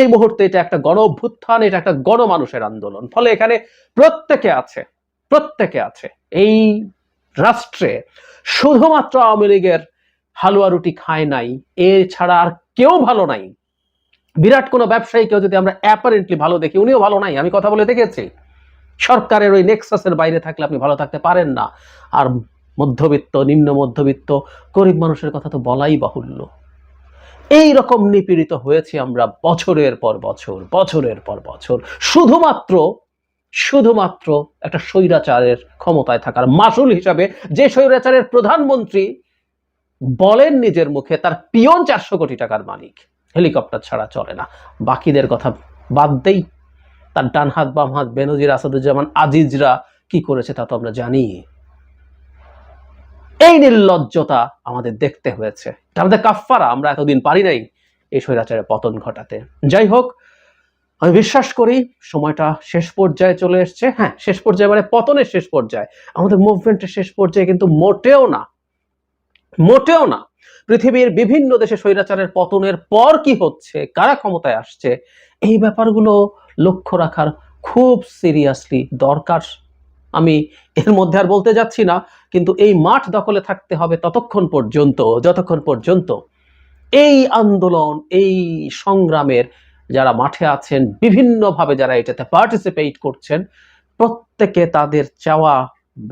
এই মুহূর্তে এটা একটা গণ অভ্যুত্থান এটা একটা গণমানুষের আন্দোলন। ফলে এখানে প্রত্যেকে আছে প্রত্যেকে আছে। এই রাষ্ট্রে শুধুমাত্র আওয়ামী লীগের হালুয়া রুটি খায় নাই, এছাড়া আর কেউ ভালো নাই। বিরাট কোনো ব্যবসায়ীকেও যদি আমরা অ্যাপারেন্টলি ভালো দেখি, উনিও ভালো নাই, আমি কথা বলে দেখেছি। সরকারের ওই নেক্সাসের বাইরে থাকলে আপনি ভালো থাকতে পারেন না। আর মধ্যবিত্ত, নিম্ন মধ্যবিত্ত, গরিব মানুষের কথা তো বলাই বাহুল্য। এই রকম নিপীড়িত হয়েছে আমরা বছরের পর বছর, বছরের পর বছর। শুধুমাত্র শুধুমাত্র একটা স্বৈরাচারের ক্ষমতায় থাকার মাসুল হিসাবে যে স্বৈরাচারের প্রধানমন্ত্রী বলেন নিজের মুখে, তার পিয়ন চারশো কোটি টাকার মালিক। হেলিকপ্টার ছাড়া চলে না। বাকিদের কথা বাদ দেই। তার ডান হাত বাম হাত বেনজির আসাদুজ্জামান আজিজরা কি করেছে তা তো আমরা জানি। এই নির্লজ্জতা আমাদের দেখতে হয়েছে। এটা আমাদের কাফফারা, আমরা এতদিন পারি নাই এই স্বৈরাচারের পতন ঘটাতে। যাই হোক, আমি বিশ্বাস করি সময়টা শেষ পর্যায়ে চলে এসছে। হ্যাঁ শেষ পর্যায়ে মানে পতনের শেষ পর্যায়ে। আমাদের মুভমেন্টের শেষ পর্যায়ে কিন্তু মোটেও না। মোটেও না। পৃথিবীর বিভিন্ন দেশে স্বৈরাচারের পতনের পর কি হচ্ছে, কারা ক্ষমতায় আসছে, এই ব্যাপারগুলো লক্ষ্য রাখার খুব সিরিয়াসলি দরকার। আমি এর মধ্যে আর বলতে যাচ্ছি না, কিন্তু এই মাঠ দখলে থাকতে হবে ততক্ষণ পর্যন্ত, যতক্ষণ পর্যন্ত এই আন্দোলন, এই সংগ্রামের যারা মাঠে আছেন, বিভিন্নভাবে যারা এটাতে পার্টিসিপেট করছেন, প্রত্যেকে তাদের চাওয়া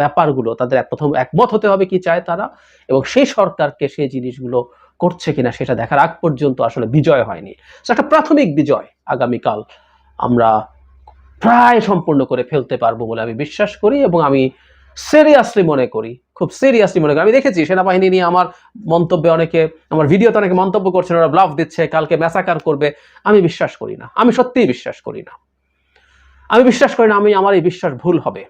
ব্যাপারগুলো, তাদের প্রথম একমত হতে হবে কি চায় তারা, এবং সেই সরকারকে সেই জিনিসগুলো করছে কিনা সেটা দেখার আগ পর্যন্ত আসলে বিজয় হয়নি। একটা প্রাথমিক বিজয় আগামীকাল আমরা প্রায় সম্পূর্ণ করে ফেলতে পারব বলে আমি বিশ্বাস করি এবং আমি সিরিয়াসলি মনে করি, খুব সিরিয়াসলি মনে করি। আমি দেখেছি সেনাবাহিনী নিয়ে আমার মন্তব্যে অনেকে, আমার ভিডিওতে অনেকে মন্তব্য করছেন, ওরা ব্লাফ দিচ্ছে, কালকে ম্যাসাকার করবে। আমি বিশ্বাস করি না। আমি সত্যিই বিশ্বাস করি না। আমি বিশ্বাস করি না, আমি, আমার এই বিশ্বাস ভুল হবে।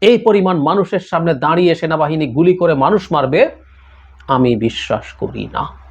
এই পরিমাণ মানুষের সামনে দাঁড়িয়ে সেনাবাহিনী গুলি করে মানুষ মারবে, আমি বিশ্বাস করি না।